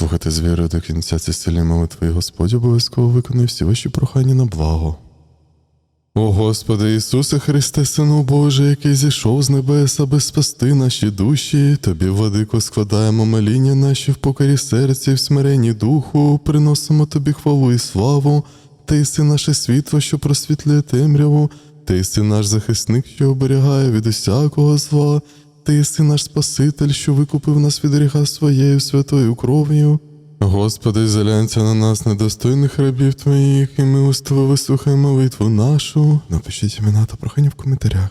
Слухайте з вірою до кінця ці сильні молитви, Господь обов'язково виконує всі ваші прохання на благо. О Господи Ісусе Христе, Сину Божий, який зійшов з небес, аби спасти наші душі, Тобі, владико, складаємо моління наші в покорі серця і в смиренні духу, приносимо Тобі хвалу і славу, Ти єси наше світло, що просвітлює темряву, Ти єси наш захисник, що оберігає від усякого зла, Ти єси наш Спаситель, що викупив нас від гріха своєю святою кров'ю. Господи, зглянься на нас, недостойних рабів Твоїх, і милостиво вислухай молитву нашу. Напишіть імена та прохання в коментарях.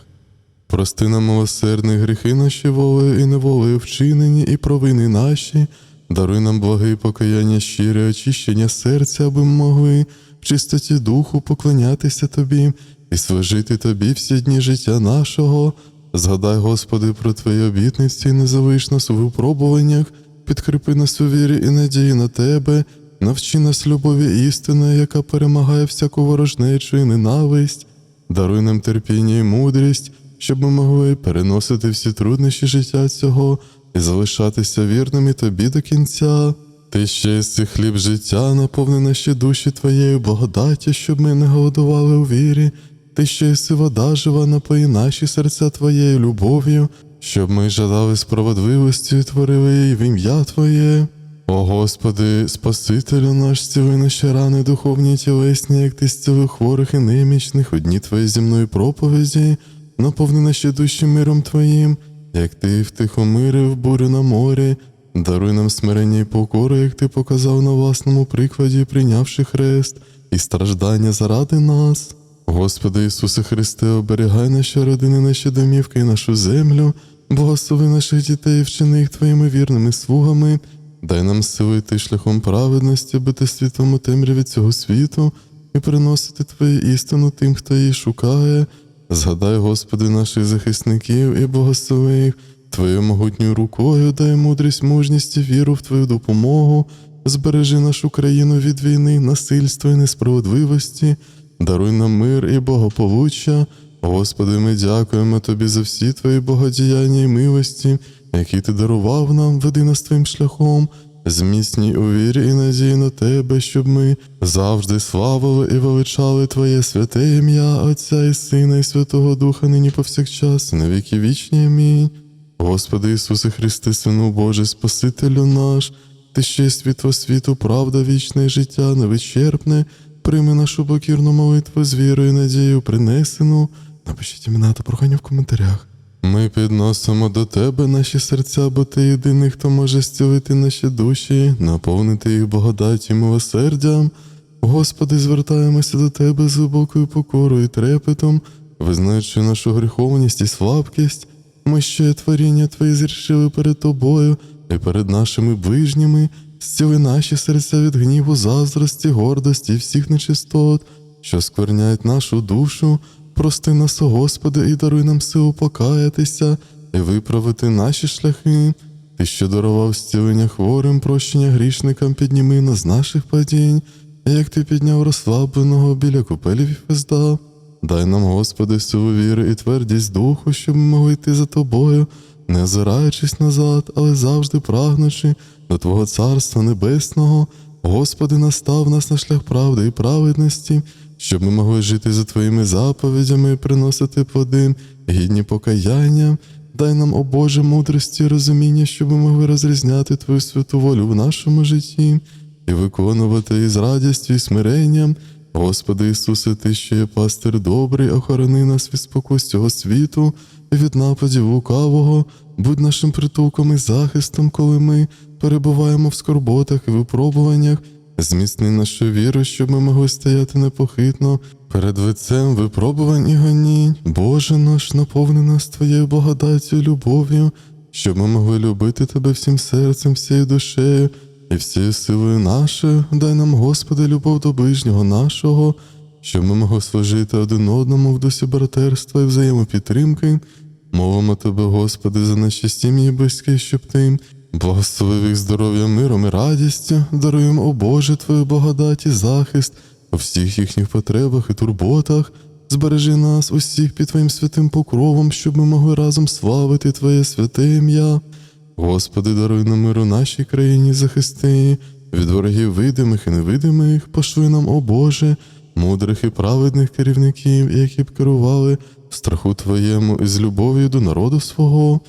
Прости нам милосердні гріхи наші волею і неволею вчинені, і провини наші. Даруй нам благе і покаяння щире, очищення серця, аби ми могли в чистоті духу поклонятися Тобі і служити Тобі всі дні життя нашого. Згадай, Господи, про Твої обітниці і не залиш нас у випробуваннях, підкріпи нас у вірі і надії на Тебе, навчи нас любові істини, яка перемагає всяку ворожнечу і ненависть. Даруй нам терпіння і мудрість, щоб ми могли переносити всі труднощі життя цього і залишатися вірними тобі до кінця. Ти єси хліб життя, наповни наші душі твоєю благодаті, щоб ми не голодували у вірі. Ти ще єси вода жива, напої наші серця твоєю любов'ю, щоб ми жадали справедливості і творили її в ім'я Твоє. О Господи, Спасителю наш, зціли наші рани духовні тілесні, як ти зцілив хворих і немічних, одні Твої земної проповіді, наповни наші душі миром Твоїм, як ти втихомирив бурю на морі, даруй нам смирення і покору, як ти показав на власному прикладі, прийнявши хрест і страждання заради нас. Господи Ісусе Христе, оберігай наші родини, наші домівки і нашу землю, благослови наших дітей, і вчини їх Твоїми вірними слугами, дай нам сили йти шляхом праведності, бити світлом у темряві цього світу і приносити Твою істину тим, хто її шукає. Згадай, Господи, наших захисників і благослови їх Твоєю могутньою рукою, дай мудрість, мужність і віру в Твою допомогу, збережи нашу країну від війни, насильства і несправедливості. Даруй нам мир і благополуччя. Господи, ми дякуємо Тобі за всі Твої богодіяння і милості, які Ти дарував нам, веди нас Твоїм шляхом, зміцній у вірі і надії на Тебе, щоб ми завжди славили і величали Твоє святе ім'я, Отця і Сина, і Святого Духа, нині повсякчас, на віки вічні. Амінь. Господи Ісусе Христе, Сину Божий, Спасителю наш, Ти ще світло світу, правда вічне життя невичерпне, прийми нашу покірну молитву з вірою і надією принесену. Напишіть імена та прохання в коментарях. Ми підносимо до Тебе наші серця, бо Ти єдиний, хто може зцілити наші душі, наповнити їх благодаті і милосердям. Господи, звертаємося до Тебе з глибокою покорою і трепетом, визнаючи нашу гріховність і слабкість. Ми ще творіння Твої зрішили перед Тобою і перед нашими ближніми, зціли наші серця від гніву, заздрості, гордості всіх нечистот, що скверняють нашу душу. Прости нас, о Господи, і даруй нам силу покаятися і виправити наші шляхи. Ти, що дарував зцілення хворим, прощення грішникам, підніми нас наших падінь, як ти підняв розслабленого біля купелів і фезда. Дай нам, Господи, силу віри і твердість духу, щоб ми могли йти за тобою, не озираючись назад, але завжди прагнучи до Твого Царства Небесного. Господи, настав нас на шлях правди і праведності, щоб ми могли жити за Твоїми заповідями і приносити плоди, гідні покаяння. Дай нам, о Боже, мудрості і розуміння, щоб ми могли розрізняти Твою святу волю в нашому житті і виконувати її з радістю і смиренням. Господи Ісусе, Ти що є пастир добрий, охорони нас від спокус цього світу і від нападів лукавого, будь нашим притулком і захистом, коли ми перебуваємо в скорботах і випробуваннях, зміцни нашу віру, щоб ми могли стояти непохитно перед лицем випробувань і гонінь. Боже наш, наповни нас Твоєю благодаттю і любов'ю, щоб ми могли любити Тебе всім серцем, всією душею і всією силою нашою. Дай нам, Господи, любов до ближнього нашого, щоб ми могли служити один одному в дусі братерства і взаємопідтримки. Мовимо Тебе, Господи, за наші сім'ї близькі, щоб Ти благословив їх здоров'ям, миром і радістю, даруємо, о Боже, Твою благодать і захист у всіх їхніх потребах і турботах. Збережи нас усіх під Твоїм святим покровом, щоб ми могли разом славити Твоє святе ім'я. Господи, даруй нам миру нашій країні, захисти її від ворогів видимих і невидимих, пошли нам, о Боже, мудрих і праведних керівників, які б керували в страху Твоєму і з любов'ю до народу свого.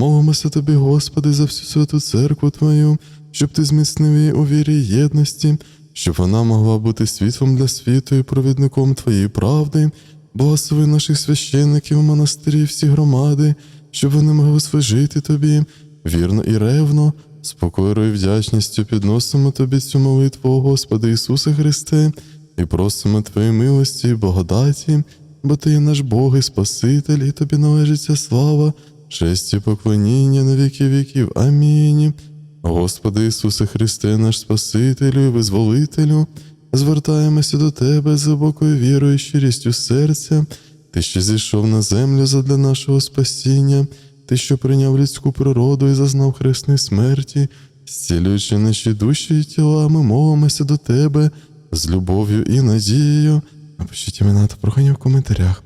Молимося Тобі, Господи, за всю святу церкву Твою, щоб Ти зміцнив її у вірі єдності, щоб вона могла бути світлом для світу і провідником Твоєї правди, благослови наших священників, монастирів, всі громади, щоб вони могли служити Тобі, вірно і ревно, з покорою і вдячністю підносимо Тобі цю молитву, Господи Ісусе Христе, і просимо Твоєї милості і благодаті, бо Ти є наш Бог і Спаситель, і Тобі належиться слава, честь і поклоніння на віки віків. Амінь. Господи Ісусе Христе, наш Спасителю і Визволителю, звертаємося до Тебе з глибокою вірою і щирістю серця, Ти, що зійшов на землю задля нашого спасіння, Ти, що прийняв людську природу і зазнав хресної смерті, зцілюючи наші душі і тіла, ми молимося до Тебе з любов'ю і надією. Напишіть імена та прохання в коментарях.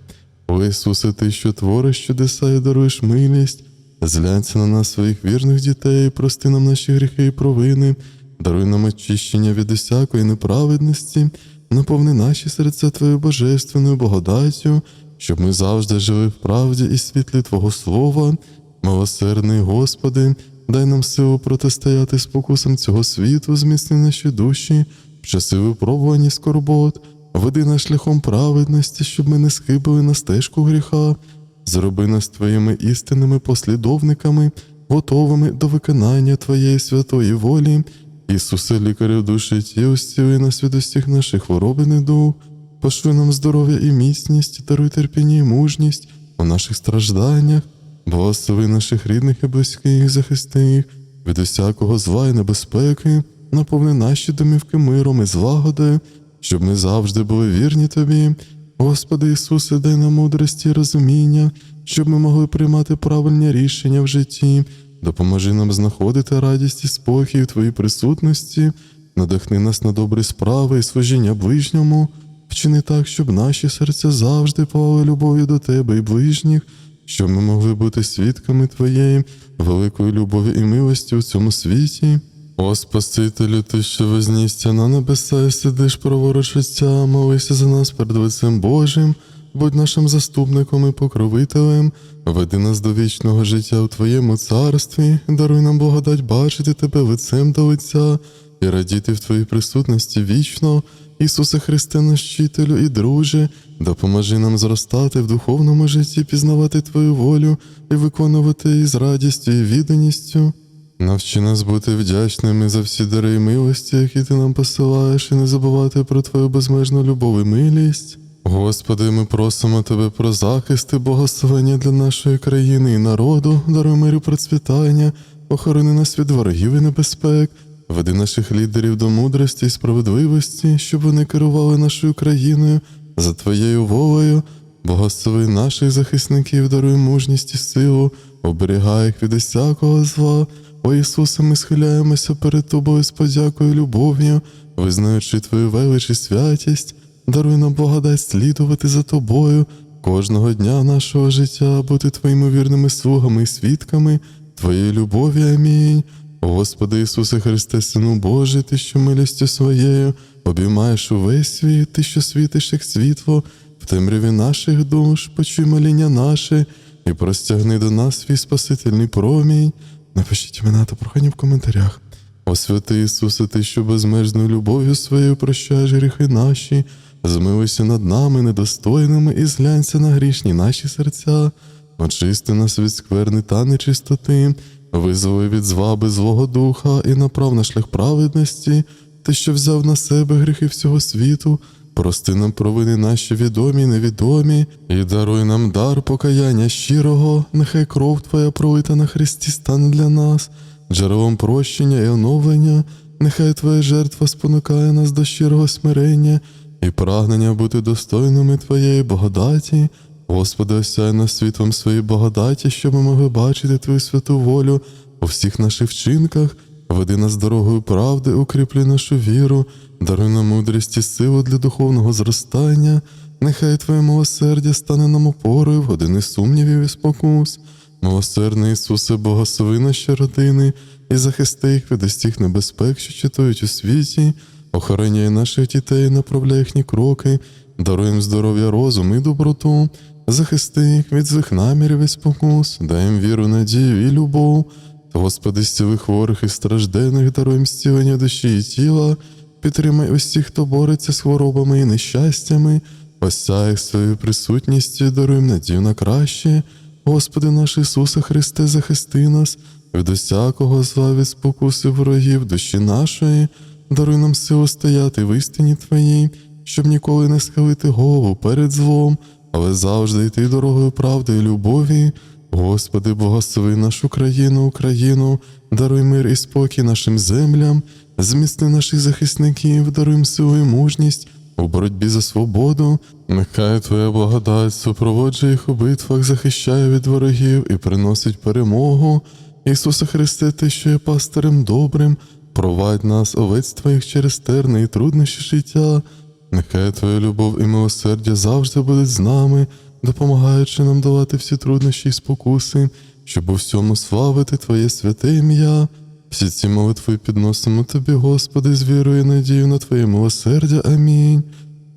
О Ісусе, Ти, що твориш чудеса і даруєш милість, зглянься на нас своїх вірних дітей, прости нам наші гріхи і провини, даруй нам очищення від усякої неправедності, наповни наші серця Твоєю божественною благодаттю, щоб ми завжди жили в правді і світлі Твого Слова. Милосердний Господи, дай нам силу протистояти спокусам цього світу, зміцни наші душі, в часи випробувань і скорбот, веди нас шляхом праведності, щоб ми не схибили на стежку гріха. Зроби нас твоїми істинними послідовниками, готовими до виконання Твоєї святої волі. Ісусе, лікарю душі тіл, зціли нас від усіх наших хвороб і недуг, пошли нам здоров'я і міцність, даруй терпіння і мужність у наших стражданнях, благослови наших рідних і близьких, захисти їх від усякого зла і небезпеки, наповни наші домівки миром і злагодою, щоб ми завжди були вірні Тобі. Господи Ісусе, дай нам мудрості і розуміння, щоб ми могли приймати правильні рішення в житті. Допоможи нам знаходити радість і спокій в Твоїй присутності, надихни нас на добрі справи і служіння ближньому, вчини так, щоб наші серця завжди палали любов'ю до Тебе і ближніх, щоб ми могли бути свідками Твоєї великої любові і милості у цьому світі. О Спасителю, ти, що вознісся на небеса і сидиш праворуч Отця, молися за нас перед лицем Божим, будь нашим заступником і покровителем, веди нас до вічного життя у Твоєму царстві, даруй нам благодать бачити Тебе лицем до лиця і радіти в Твоїй присутності вічно. Ісусе Христе, наш вчителю і друже, допоможи нам зростати в духовному житті, пізнавати Твою волю і виконувати її з радістю і відданістю. Навчи нас бути вдячними за всі дари і милості, які ти нам посилаєш, і не забувати про твою безмежну любов і милість. Господи, ми просимо Тебе про захист і благословення для нашої країни і народу, даруй миру процвітання, охорони нас від ворогів і небезпек, веди наших лідерів до мудрості і справедливості, щоб вони керували нашою країною за Твоєю волею. Благослови наших захисників, даруй мужність і силу, оберігай їх від усякого зла. О Ісусе, ми схиляємося перед Тобою з подякою любов'ю, визнаючи Твою велич і святість, даруй нам благодать слідувати за Тобою кожного дня нашого життя, бути Твоїми вірними слугами і свідками Твоєї любові. Амінь. Господи Ісусе Христе, Сину Божий, Ти, що милістю своєю обіймаєш увесь світ, Ти, що світиш як світло в темряві наших душ, почуй моління наше і простягни до нас свій Спасительний промінь. Напишіть імена та прохання в коментарях. О Ісусе, Ти, що безмежною любов'ю своєю прощаєш гріхи наші, змилуйся над нами, недостойними, і зглянься на грішні наші серця, очисти нас від скверни та нечистоти, визволи від зваби злого духа і направ на шлях праведності, Ти, що взяв на себе гріхи всього світу, прости нам провини наші відомі й невідомі, і даруй нам дар покаяння щирого, нехай кров Твоя пролита на Христі стане для нас, джерелом прощення і оновлення, нехай Твоя жертва спонукає нас до щирого смирення і прагнення бути достойними Твоєї благодаті. Господи, осяй нас світлом своєї благодаті, щоб ми могли бачити Твою святу волю у всіх наших вчинках, веди нас дорогою правди, укріплюй нашу віру, даруй нам мудрість і силу для духовного зростання, нехай Твоє милосердя стане нам опорою в години сумнівів і спокус. Милосердний Ісусе, благослови наші родини і захисти їх від усіх небезпек, що читують у світі, охороняй наших дітей, направляй їхні кроки, даруй їм здоров'я, розум і доброту, захисти їх від злих намірів і спокус, дай їм віру, надію і любов. Господи, зціли хворих і страждених, даруй їм душі і тіла, підтримай усіх, хто бореться з хворобами і нещастями, осяй своєю присутністю, даруй надію на краще. Господи наш Ісусе Христе, захисти нас від усякого зла, від спокуси ворогів душі нашої, даруй нам силу стояти в істині Твоїй, щоб ніколи не схилити голову перед злом, але завжди йти дорогою правди і любові. Господи, благослови нашу країну, Україну, даруй мир і спокій нашим землям, зміцни наших захисників, даруй силу і мужність у боротьбі за свободу. Нехай Твоя благодать супроводжує їх у битвах, захищає від ворогів і приносить перемогу. Ісусе Христе, Ти, що є пастирем добрим, провадь нас, овець Твоїх через терни і труднощі життя. Нехай Твоя любов і милосердя завжди будуть з нами, допомагаючи нам долати всі труднощі і спокуси, щоб у всьому славити Твоє святе ім'я. Всі ці молитви підносимо Тобі, Господи, з вірою і надією на Твоє милосердя. Амінь.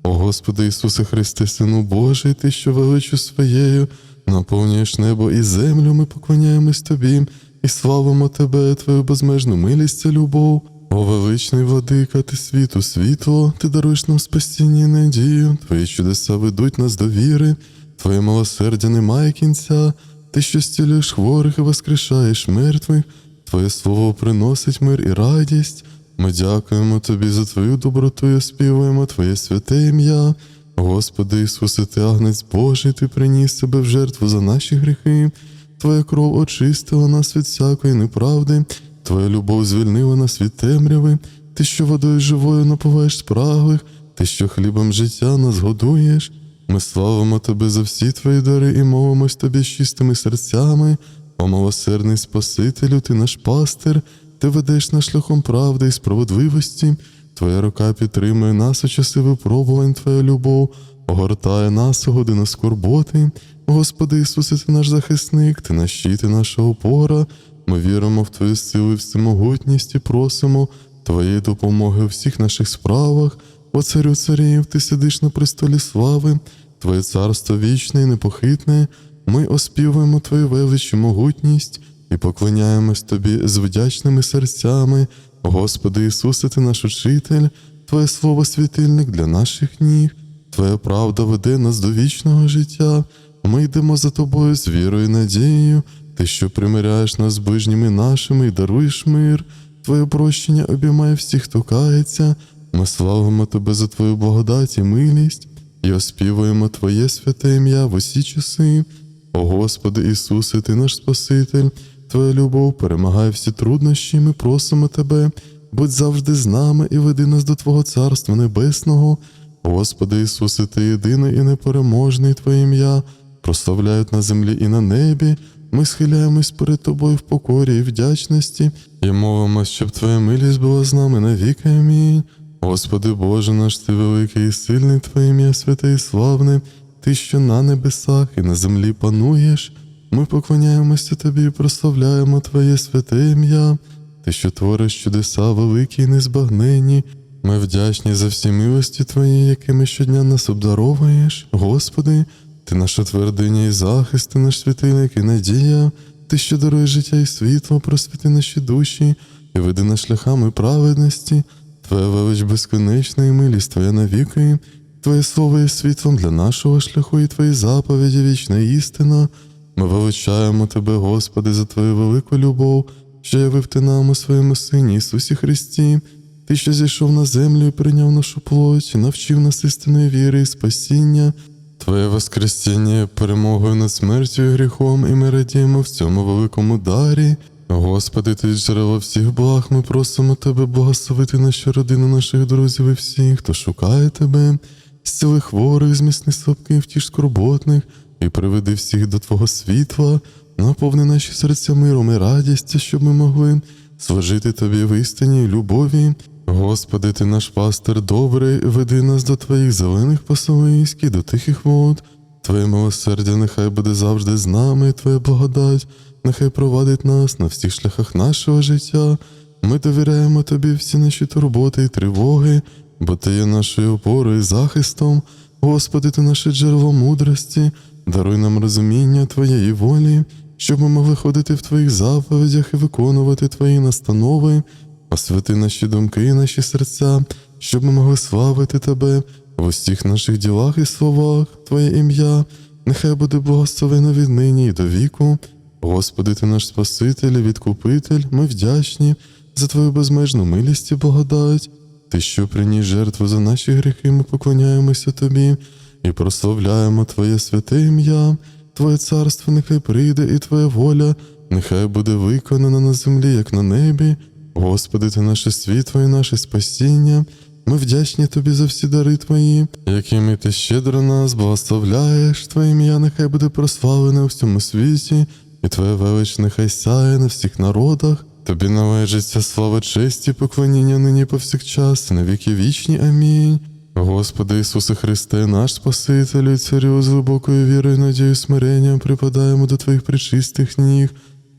О Господи Ісусе Христе, Сину Божий, Ти, що величу своєю, наповнюєш небо і землю, ми поклоняємось Тобі і славимо Тебе, Твою безмежну милість та любов. О величний владика, ти світу, світло, ти даруєш нам спасіння і надію, твої чудеса ведуть нас до віри, твоє милосердя немає кінця, ти що зцілюєш хворих і воскрешаєш мертвих, твоє слово приносить мир і радість. Ми дякуємо тобі за твою доброту і оспівуємо Твоє святе ім'я. Господи Ісусе, ти агнець Божий, ти приніс себе в жертву за наші гріхи. Твоя кров очистила нас від всякої неправди, Твоя любов звільнила нас від темряви, ти, що водою живою напуваєш спраглих, ти, що хлібом життя нас годуєш. Ми славимо Тебе за всі твої дари і мовимось Тобі з чистими серцями. О милосердний Спасителю, ти наш пастир, ти ведеш нас шляхом правди і справедливості. Твоя рука підтримує нас у часи випробувань, Твоя любов, огортає нас у годину скорботи. Господи Ісусе, ти наш захисник, ти наш щит і наша опора. Ми віримо в Твою силу і всемогутність і просимо Твоєї допомоги у всіх наших справах. О царю царів, ти сидиш на престолі слави, Твоє царство вічне і непохитне. Ми оспівуємо Твою велич могутність і поклоняємось Тобі з вдячними серцями. Господи Ісусе, Ти наш учитель, Твоє слово світильник для наших ніг, Твоя правда веде нас до вічного життя. Ми йдемо за тобою з вірою і надією, ти, що примиряєш нас з ближніми нашими і даруєш мир, Твоє прощення обіймає всіх, хто кається. Ми славимо Тебе за Твою благодать і милість і оспівуємо Твоє святе ім'я в усі часи. О Господи Ісусе, Ти наш Спаситель, Твоя любов перемагає всі труднощі, ми просимо Тебе, будь завжди з нами і веди нас до Твого Царства Небесного. Господи Ісусе, Ти єдиний і непереможний Твоє ім'я, прославляють на землі і на небі. Ми схиляємось перед Тобою в покорі і вдячності, і мовимось, щоб Твоя милість була з нами навіки. Амінь. Господи Боже наш, Ти великий і сильний, Твоє ім'я святе і славне, Ти, що на небесах і на землі пануєш. Ми поклоняємося Тобі і прославляємо Твоє святе ім'я, Ти, що твориш чудеса великі і незбагненні. Ми вдячні за всі милості Твої, якими щодня нас обдаровуєш. Господи, Ти наша твердиня і захист, Ти наш світильник і надія, Ти, що даруєш життя і світло, просвіти наші душі і веди нас шляхами праведності. Твоя велич безконечна і милість Твоя навіки, Твоє слово є світлом для нашого шляху, і Твої заповіді вічна істина. Ми величаємо Тебе, Господи, за Твою велику любов, що явив Ти нам у своєму Сині Ісусі Христі. Ти, що зійшов на землю і прийняв нашу плоть, навчив нас істинної віри і спасіння. Твоє Воскресіння перемогою над смертю і гріхом, і ми радіємо в цьому великому дарі. Господи, ти джерело всіх благ, ми просимо Тебе благословити нашу родину, наших друзів і всіх, хто шукає Тебе, зціли хворих, зміцни слабких, втіш скорботних, і приведи всіх до Твого світла, наповни наші серця миром і радістю, щоб ми могли служити Тобі в істині і любові. Господи, Ти наш пастир добрий, веди нас до Твоїх зелених пасовиськ і до тихих вод. Твоє милосердя нехай буде завжди з нами, Твоя благодать, нехай провадить нас на всіх шляхах нашого життя. Ми довіряємо Тобі всі наші турботи і тривоги, бо Ти є нашою опорою і захистом. Господи, Ти наше джерело мудрості, даруй нам розуміння Твоєї волі, щоб ми могли ходити в Твоїх заповідях і виконувати Твої настанови. Освяти наші думки і наші серця, щоб ми могли славити Тебе в усіх наших ділах і словах, Твоє ім'я, нехай буде благословено від нині і до віку. Господи, Ти наш Спаситель і відкупитель, ми вдячні за Твою безмежну милість і благодать. Ти, що приніс жертву за наші гріхи, ми поклоняємося Тобі і прославляємо Твоє святе ім'я, Твоє царство нехай прийде, і Твоя воля нехай буде виконана на землі, як на небі. Господи, Ти наше світло і наше спасіння. Ми вдячні Тобі за всі дари Твої, якими Ти щедро нас благословляєш, Твоє ім'я нехай буде прославлене у всьому світі, і Твоя велич нехай сяє на всіх народах. Тобі належить вся слава честь і поклоніння нині повсякчас, на віки вічні. Амінь. Господи Ісусе Христе, наш Спасителю, і царю з глибокою вірою, надією, смиренням припадаємо до Твоїх причистих ніг.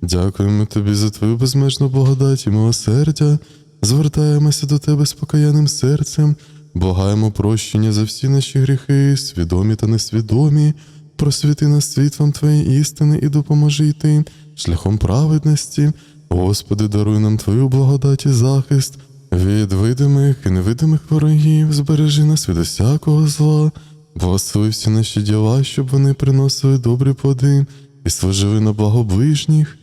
Дякуємо Тобі за Твою безмежну благодать і милосердя. Звертаємося до Тебе з покаянним серцем, благаємо прощення за всі наші гріхи, свідомі та несвідомі. Просвіти нас світлом Твоєї істини і допоможи йти шляхом праведності. Господи, даруй нам Твою благодать і захист від видимих і невидимих ворогів, збережи нас від усякого зла, благослови всі наші діла, щоб вони приносили добрі плоди і служили на благо ближніх.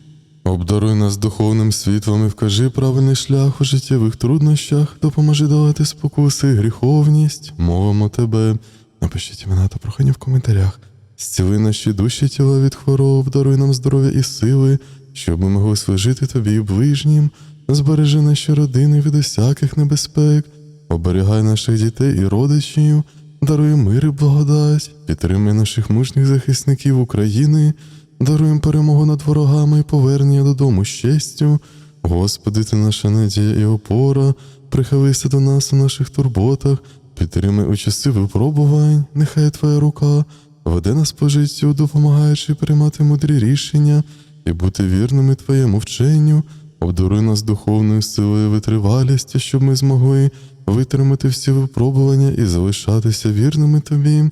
Обдаруй нас духовним світлом і вкажи правильний шлях у життєвих труднощах, допоможи давати спокуси гріховність. Мовимо тебе. Напишіть імена та прохання в коментарях. Зціли наші душі тіла від хвороб, даруй нам здоров'я і сили, щоб ми могли служити тобі і ближнім, збережи наші родини від усяких небезпек, оберігай наших дітей і родичів, даруй мир і благодать, підтримай наших мужніх захисників України, даруй перемогу над ворогами і повернення додому з честю. Господи, ти наша надія і опора, прихилися до нас у наших турботах, підтримай у часи випробувань, нехай Твоя рука веде нас по життю, допомагаючи приймати мудрі рішення і бути вірними Твоєму вченню, обдаруй нас духовною силою витривалістю, щоб ми змогли витримати всі випробування і залишатися вірними Тобі.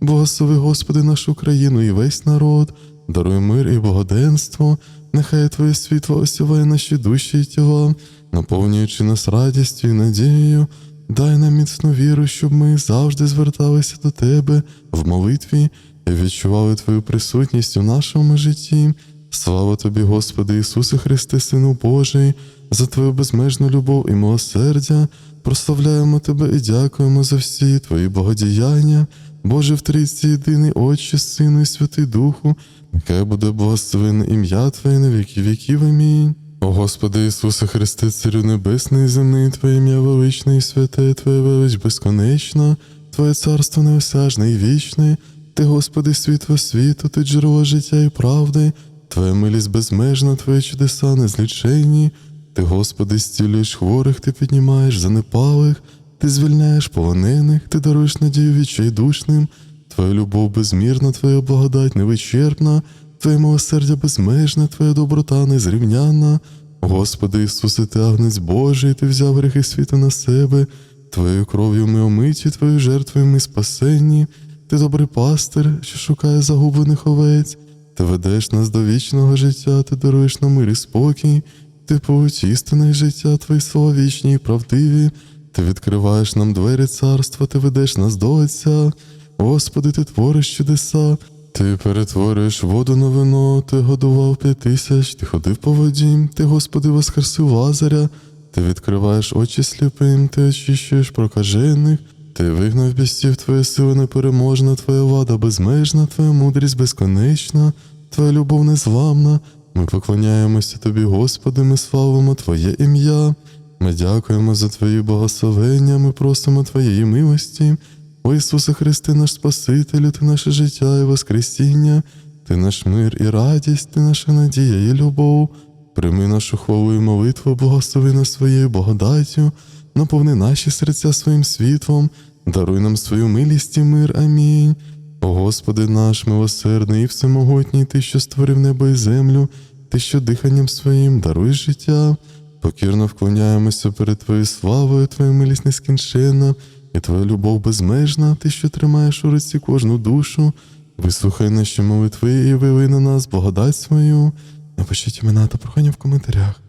Благослови, Господи, нашу країну і весь народ, даруй мир і благоденство, нехай Твоє світло осіває наші душі і тіла, наповнюючи нас радістю і надією. Дай нам міцну віру, щоб ми завжди зверталися до Тебе в молитві і відчували Твою присутність у нашому житті. Слава тобі, Господи Ісусе Христе, Сину Божий, за Твою безмежну любов і милосердя. Прославляємо Тебе і дякуємо за всі Твої богодіяння. Боже, в трійці єдиний Отче, Сину і Святий Духу, нехай буде благословене ім'я Твоє на віки віків. Амінь. О Господи Ісусе Христе, Царю Небесний і земний, Твоє ім'я величне і святе, Твоя велич безконечна, Твоє царство неосяжне і вічне, Ти, Господи, світло світу, Ти джерело життя і правди, Твоя милість безмежна, Твої чудеса незліченні. Ти, Господи, зцілюєш хворих, Ти піднімаєш занепалих, Ти звільняєш полонених, Ти даруєш надію відчайдушним, Твоя любов безмірна, Твоя благодать невичерпна, Твоє милосердя безмежне, Твоя доброта незрівнянна. Господи Ісусе, Ти агнець Божий, Ти взяв гріхи світу на себе, Твоєю кров'ю ми омиті, Твоєю жертвою ми спасенні, Ти добрий пастир, що шукає загублених овець. Ти ведеш нас до вічного життя, ти даруєш нам мир і спокій, ти путь істини життя, твої слова вічні і правдиві, ти відкриваєш нам двері царства, ти ведеш нас до Отця. Господи, ти твориш чудеса, ти перетворюєш воду на вино, ти годував п'ять тисяч, ти ходив по воді, ти, Господи, воскресив Лазаря, ти відкриваєш очі сліпим, ти очищуєш прокажених, ти вигнав бісів, твоя сила непереможна, твоя влада безмежна, твоя мудрість безконечна, твоя любов незламна. Ми поклоняємося тобі, Господи, ми славимо Твоє ім'я. Ми дякуємо за Твої благословення, ми просимо Твоєї милості. О Ісусе Христе, наш Спасителю, Ти наше життя і Воскресіння, Ти наш мир і радість, Ти наша надія і любов. Прийми нашу хвалу і молитву, благослови нас своєю благодаттю, наповни наші серця своїм світлом, даруй нам свою милість і мир. Амінь. О Господи наш милосердний і всемогутній, Ти, що створив небо і землю, Ти, що диханням своїм даруєш життя, покірно вклоняємося перед Твоєю славою, Твоя милість нескінченна, і Твоя любов безмежна, Ти, що тримаєш у руці кожну душу. Вислухай наші молитви і виви на нас благодать свою. Напишіть імена та прохання в коментарях.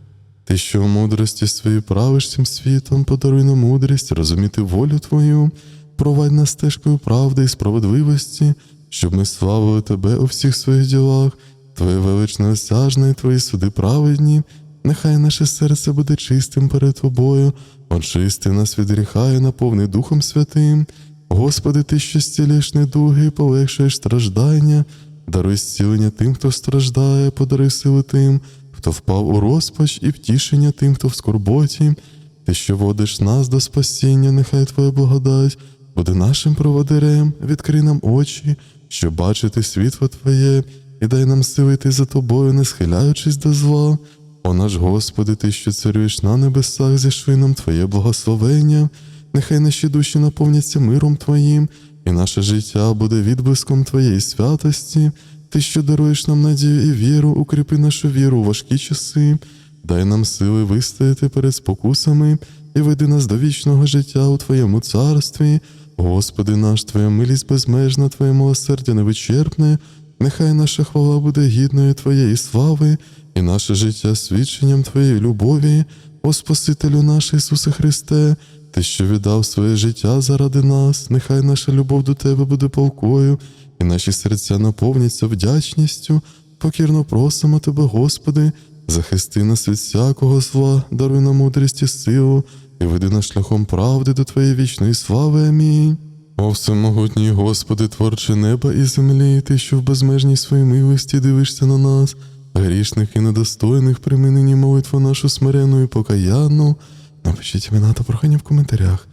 Ти, що у мудрості своїй правиш цим світом, подаруй нам мудрість, розуміти волю Твою, провадь нас стежкою правди і справедливості, щоб ми славили Тебе у всіх своїх ділах, Твоє величне осяжне і Твої суди праведні. Нехай наше серце буде чистим перед Тобою, очисти нас від гріха і наповни Духом Святим. Господи, Ти, що зцілиш недуги і полегшуєш страждання, даруй зцілення тим, хто страждає, подаруй сили тим, хто впав у розпач, і втішення тим, хто в скорботі. Ти, що водиш нас до спасіння, нехай Твоя благодать буде нашим проводирем, відкрий нам очі, щоб бачити світло Твоє, і дай нам сили йти за тобою, не схиляючись до зла. О наш Господи, Ти, що царюєш на небесах, зішли нам Твоє благословення, нехай наші душі наповняться миром Твоїм, і наше життя буде відблиском Твоєї святості. Ти, що даруєш нам надію і віру, укріпи нашу віру у важкі часи, дай нам сили вистояти перед спокусами і веди нас до вічного життя у Твоєму царстві. Господи наш, Твоя милість безмежна, Твоє милосердя невичерпне, нехай наша хвала буде гідною Твоєї слави, і наше життя свідченням Твоєї любові, о Спасителю наш Ісусе Христе, Ти, що віддав своє життя заради нас, нехай наша любов до Тебе буде полкою, і наші серця наповняться вдячністю. Покірно просимо Тебе, Господи, захисти нас від всякого зла, даруй нам мудрість і силу, і веди нас шляхом правди до Твоєї вічної слави. Амінь. О всемогутній Господи, творче неба і землі, Ти, що в безмежній своїй милості дивишся на нас, грішних і недостойних, прийми нині молитву нашу смирену і покаянну. Напишіть імена та прохання в коментарях.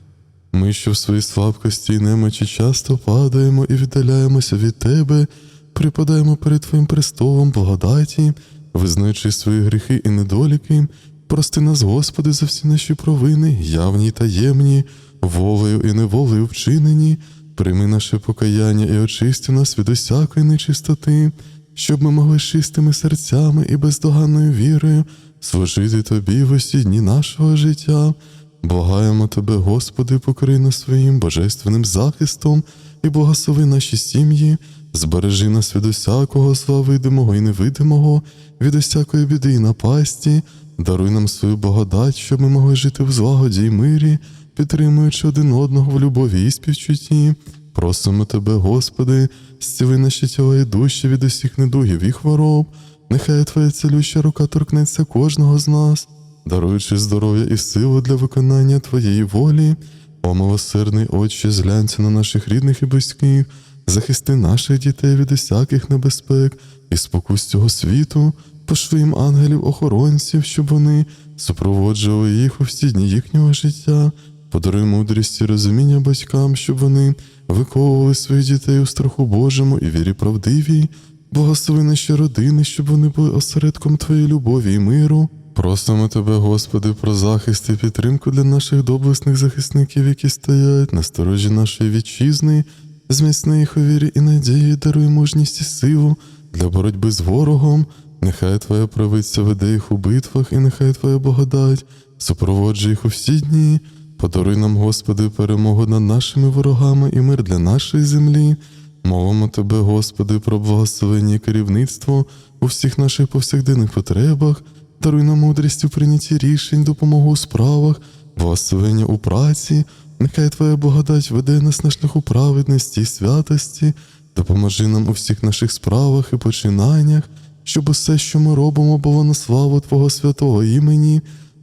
Ми, що в своїй слабкості і немочі часто падаємо і віддаляємося від Тебе, припадаємо перед Твоїм престолом благодаті, визнаючи свої гріхи і недоліки, прости нас, Господи, за всі наші провини, явні й таємні, волею і неволею вчинені, прийми наше покаяння і очисти нас від усякої нечистоти, щоб ми могли чистими серцями і бездоганною вірою служити Тобі в усі дні нашого життя. Благаємо Тебе, Господи, покрий нас своїм божественним захистом і благослови наші сім'ї, збережи нас від усякого зла видимого і невидимого, від усякої біди і напасті, даруй нам свою благодать, щоб ми могли жити в злагоді і мирі, підтримуючи один одного в любові і співчутті. Просимо Тебе, Господи, зціли наші тіла і душі від усіх недугів і хвороб. Нехай Твоя цілюща рука торкнеться кожного з нас, даруючи здоров'я і силу для виконання Твоєї волі. О милосердний Отче, зглянься на наших рідних і близьких, захисти наших дітей від усяких небезпек і спокус цього світу, пошли їм ангелів-охоронців, щоб вони супроводжували їх у всі дні їхнього життя. Подаруй мудрість і розуміння батькам, щоб вони виховували своїх дітей у страху Божому і вірі правдивій. Благослови наші родини, щоб вони були осередком Твоєї любові і миру. Просимо Тебе, Господи, про захист і підтримку для наших доблесних захисників, які стоять на сторожі нашої вітчизни, зміцни їх у вірі і надії, даруй мужність і силу для боротьби з ворогом. Нехай Твоя правиця веде їх у битвах, і нехай Твоя благодать супроводжує їх у всі дні. Подаруй нам, Господи, перемогу над нашими ворогами і мир для нашої землі. Молимо Тебе, Господи, про благословення і керівництво у всіх наших повсякденних потребах, даруй нам мудрість у прийнятті рішень, допомогу у справах, благословення у праці. Нехай Твоя благодать веде нас на шляху праведності і святості, допоможи нам у всіх наших справах і починаннях, щоб усе, що ми робимо, було на славу Твого святого імені.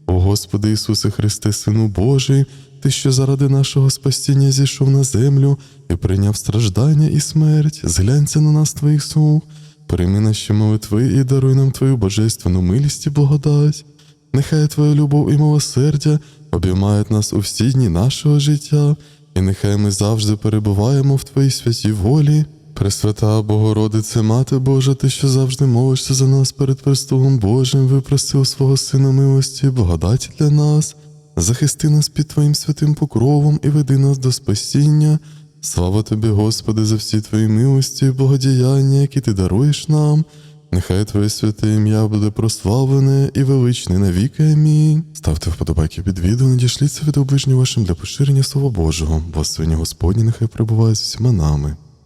О Господи Ісусе Христе, Сину Божий, Ти, що заради нашого спасіння зійшов на землю і прийняв страждання і смерть, зглянься на нас Твоїх слуг, прийми наші молитви і даруй нам Твою божественну милість і благодать. Нехай Твоя любов і милосердя обіймають нас у всі дні нашого життя, і нехай ми завжди перебуваємо в Твоїй святій волі. Пресвята Богородице, Мати Божа, Ти, що завжди молишся за нас перед престолом Божим, випроси у свого Сина милості, благодаті для нас, захисти нас під Твоїм святим покровом і веди нас до спасіння. Слава тобі, Господи, за всі твої милості і благодіяння, які ти даруєш нам. Нехай Твоє святе ім'я буде прославлене і величне навіки. Амінь. Ставте вподобайки під відео, надішліться від оближні вашим для поширення Слова Божого. Благословення Господні нехай перебуває з всіма нами.